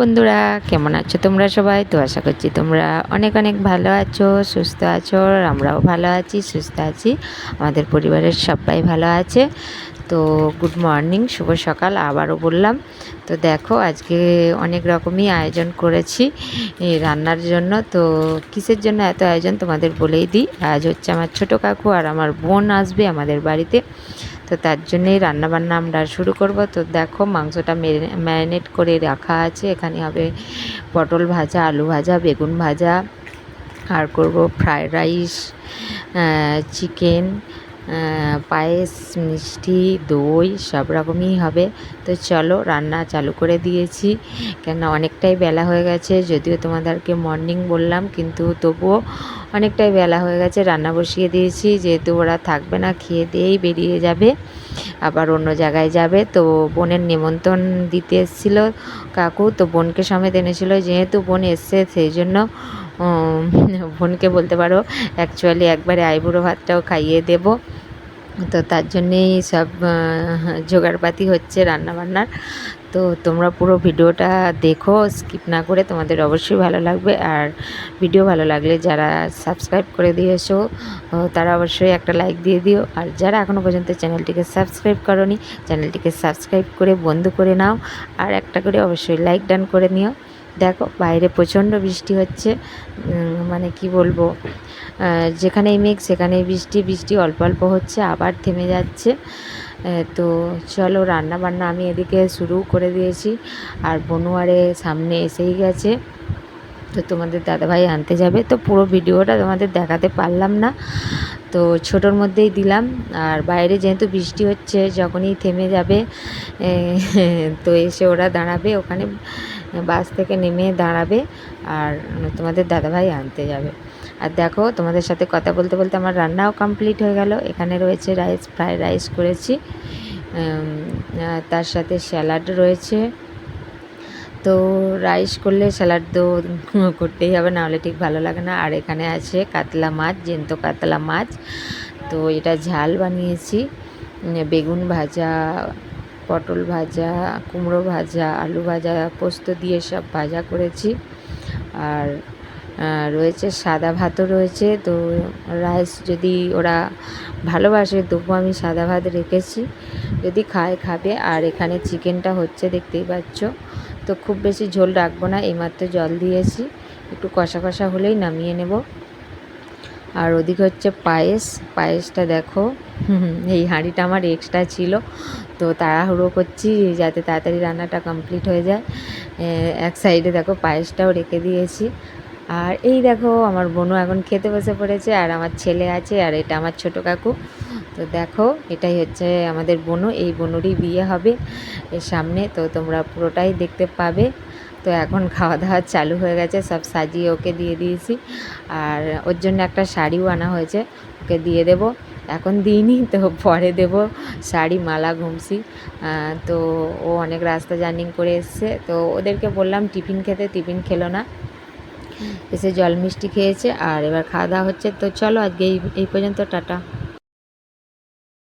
বন্ধুরা, কেমন আছো তোমরা সবাই? তো আশা করছি তোমরা অনেক অনেক ভালো আছো, সুস্থ আছো আমরাও ভালো আছি, সুস্থ আছি। আমাদের পরিবারের সবাই ভালো আছে। তো গুড মর্নিং শুভ সকাল, আবারও বললাম। তো দেখো, আজকে অনেক রকমই আয়োজন করেছি রান্নার জন্য। তো কিসের জন্য এত আয়োজন তোমাদের বলেই দিই। আজ হচ্ছে আমার ছোটো কাকু আর আমার বোন আসবে আমাদের বাড়িতে। তো তার জন্যেই রান্নাবান্না আমরা শুরু করব। তো দেখো, মাংসটা ম্যারিনেট করে রাখা আছে। এখানে হবে পটল ভাজা, আলু ভাজা, বেগুন ভাজা। আর করব ফ্রায়েড রাইস চিকেন পায়েস, মিষ্টি, দই সব রকমই হবে। তো চলো, রান্না চালু করে দিয়েছি। কেন অনেকটাই বেলা হয়ে গেছে, যদিও তোমাদেরকে মর্নিং বললাম, কিন্তু তবুও অনেকটাই বেলা হয়ে গেছে। রান্না বসিয়ে দিয়েছি, যেহেতু ওরা থাকবে না, খেয়ে দিয়েই বেরিয়ে যাবে। আবার অন্য জায়গায় যাবে। তো বোনের নিমন্ত্রণ দিতে এসেছিল কাকু, তো বোনকে সমেত এনেছিল। যেহেতু বোন এসছে, সেই জন্য বোনকে বলতে পারো অ্যাকচুয়ালি একবারে আইবুড়ো ভাতটাও খাইয়ে দেবো। তো তার জন্যেই সব জোগাড়পাতি হচ্ছে রান্নাবান্নার। তো তোমরা পুরো ভিডিওটা দেখো, স্কিপ না করে তোমাদের অবশ্যই ভালো লাগবে। আর ভিডিও ভালো লাগলে যারা সাবস্ক্রাইব করে দিয়েছ তারা অবশ্যই একটা লাইক দিয়ে দিও। আর যারা এখনও পর্যন্ত চ্যানেলটিকে সাবস্ক্রাইব করনি, চ্যানেলটিকে সাবস্ক্রাইব করে বন্ধ করে নাও। আর একটা করে অবশ্যই লাইক ডান করে নিও। দেখো, বাইরে প্রচণ্ড বৃষ্টি হচ্ছে। মানে কি বলব? যেখানেই মেঘ, সেখানেই বৃষ্টি বৃষ্টি অল্প অল্প হচ্ছে, আবার থেমে যাচ্ছে। তো চলো রান্না বান্না আমি এদিকে শুরু করে দিয়েছি। আর বনুয়ারে সামনে এসেই গেছে। তো তোমাদের দাদাভাই আনতে যাবে। তো পুরো ভিডিওটা তোমাদের দেখাতে পারলাম না। তো ছোটোর মধ্যেই দিলাম। আর বাইরে যেহেতু বৃষ্টি হচ্ছে, যখনই থেমে যাবে তো এসে ওরা দাঁড়াবে, ওখানে বাস থেকে নেমে দাঁড়াবে, আর তোমাদের দাদাভাই আনতে যাবে। আর দেখো, তোমাদের সাথে কথা বলতে বলতে আমার রান্নাও কমপ্লিট হয়ে গেল। এখানে রয়েছে রাইস, ফ্রাইড রাইস করেছি। তার সাথে স্যালাড রয়েছে। তো রাইস করলে স্যালাড তো করতেই হবে নাহলে ঠিক ভালো লাগে না। আর এখানে আছে কাতলা মাছ জ্যান্ত কাতলা মাছ। তো এটা ঝাল বানিয়েছি। বেগুন ভাজা, পটল ভাজা, কুমড়ো ভাজা, আলু ভাজা, পোস্ত দিয়ে সব ভাজা করেছি। আর রয়েছে সাদা ভাতও রয়েছে। তো রাইস যদি ওরা ভালোবাসে তবু আমি সাদা ভাত রেখেছি। যদি খায়, খাবে। আর এখানে চিকেনটা হচ্ছে, দেখতেই পাচ্ছ। তো খুব বেশি ঝোল রাখব না, এইমাত্র জল দিয়েছি। একটু কষা কষা হলেই নামিয়ে নেব। আর ওদিকে হচ্ছে পায়েস, পায়েসটা দেখো এই হাঁড়িটা আমার এক্সট্রা ছিল। তো তাড়াহুড়ো করছি যাতে তাড়াতাড়ি রান্নাটা কমপ্লিট হয়ে যায়। এক সাইডে দেখো পায়েসটাও রেখে দিয়েছি। আর এই দেখো, আমার বোনও এখন খেতে বসে পড়েছে, আর আমার ছেলে আছে, আর এটা আমার ছোটো কাকু। তো দেখো, এটাই হচ্ছে আমাদের বোনু, এই বোনুরই বিয়ে হবে এর সামনে, তো তোমরা পুরোটাই দেখতে পাবে। তো এখন খাওয়া দাওয়া চালু হয়ে গেছে, সব সাজিয়ে ওকে দিয়ে দিয়েছি। আর ওর জন্য একটা শাড়িও আনা হয়েছে, ওকে দিয়ে দেব। এখন দিইনি, তো পরে দেব শাড়ি, মালা, ঘুমসি। তো ও অনেক রাস্তা জার্নিং করে এসছে, তো ওদেরকে বললাম টিফিন খেতে, টিফিন খেলো না। এসে জল মিষ্টি খেয়েছে, আর এবার খাওয়া দাওয়া হচ্ছে। তো চলো আজকে এই এই পর্যন্ত, টাটা।